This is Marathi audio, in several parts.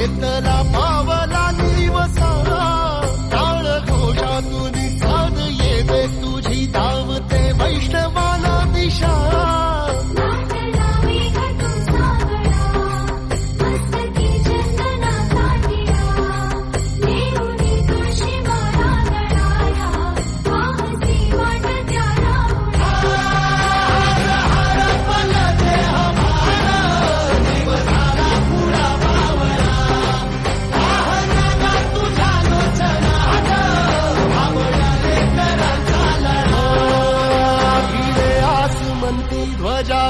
It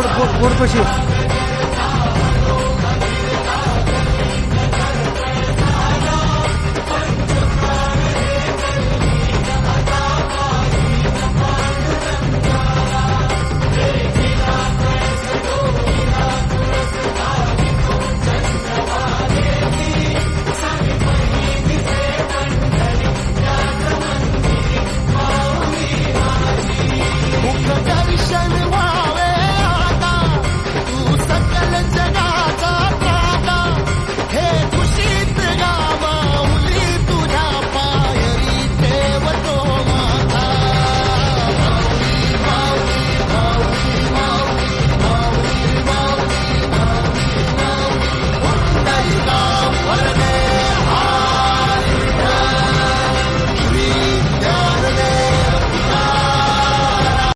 गोड गोड गोडपशी